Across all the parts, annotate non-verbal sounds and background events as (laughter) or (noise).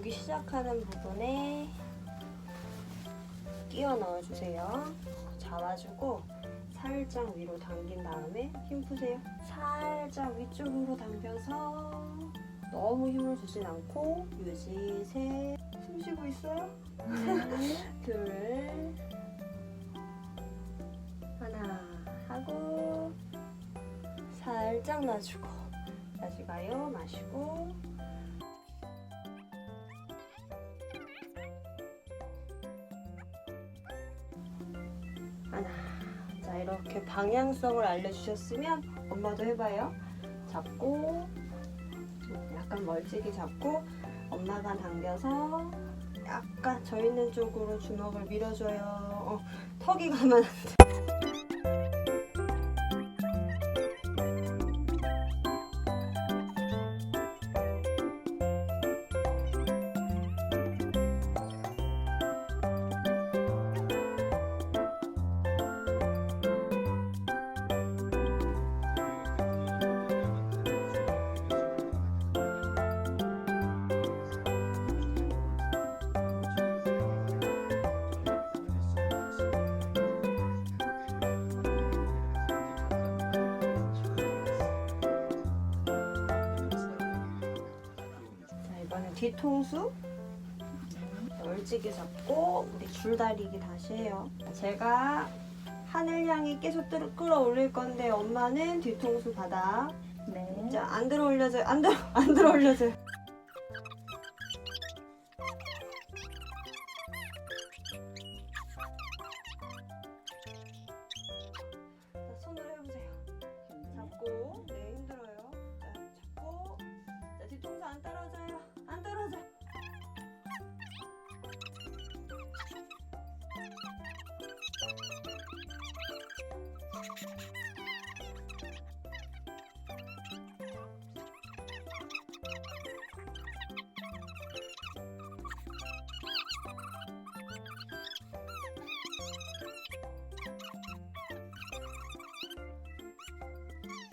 오기 시작하는 부분에 끼워 넣어주세요. 잡아주고 살짝 위로 당긴 다음에 힘 푸세요. 살짝 위쪽으로 당겨서 너무 힘을 주진 않고 유지 셋. 숨 쉬고 있어요. (laughs) 둘 하나 하고 살짝 놔주고 다시 가요. 마시고 하나. 자, 이렇게 방향성을 알려주셨으면 엄마도 해봐요. 잡고, 음, 약간 멀찍이 잡고, 엄마가 당겨서 약간 저 있는 쪽으로 주먹을 밀어줘요. 어, 턱이 가면 안 돼. 뒤통수. 멀찍이 잡고, 우리 줄다리기 다시 해요. 제가 하늘 향이 계속 끌- 끌어올릴 건데, 엄마는 뒤통수 바닥. 네. 자, 안 들어 올려줘요. 안 들어, 안 들어 올려줘요.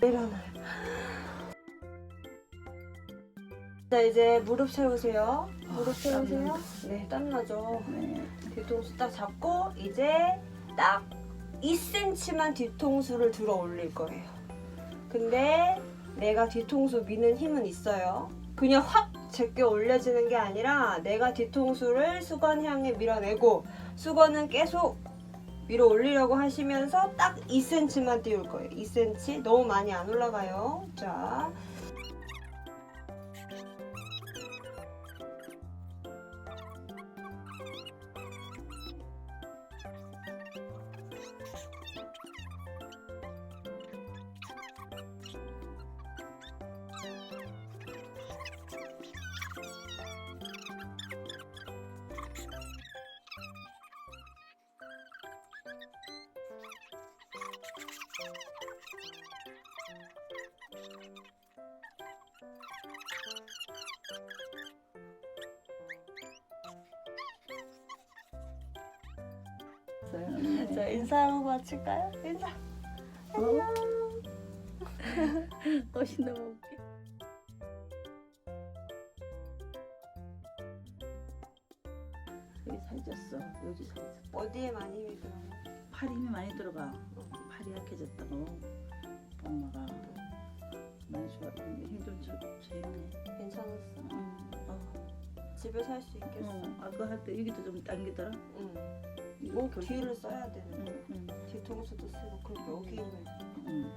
일어나요. 자, 이제 무릎 세우세요. 무릎 세우세요. 네, 땀나죠. 네. 뒤통수 딱 잡고 이제 딱 2cm만 뒤통수를 들어 올릴 거예요. 근데 내가 뒤통수 미는 힘은 있어요. 그냥 확 제껴 올려지는 게 아니라 내가 뒤통수를 수건 향해 밀어내고 수건은 계속 위로 올리려고 하시면서 딱 2cm만 띄울 거예요. 2cm 너무 많이 안 올라가요. 자, 네. 자 인사하고 마칠까요? 인사. 안녕. (laughs) 옷이 너무 웃겨. 여기 살쪘어. 여기 살쪘어. 어디에 많이 힘이 들어? 팔 힘이 많이 들어가. 팔이 약해졌다고. 엄마가 많이 좋아. 힘좀 재밌네. 괜찮았어? 응. 어. 집에서 할 수 있겠어? 어. 아까 할 때 여기도 좀 당기더라. 응. 이거 목 결- 뒤를 써야 되는. 응. 응. 뒤통수도 쓰고 그리고 여기 힘을. 응.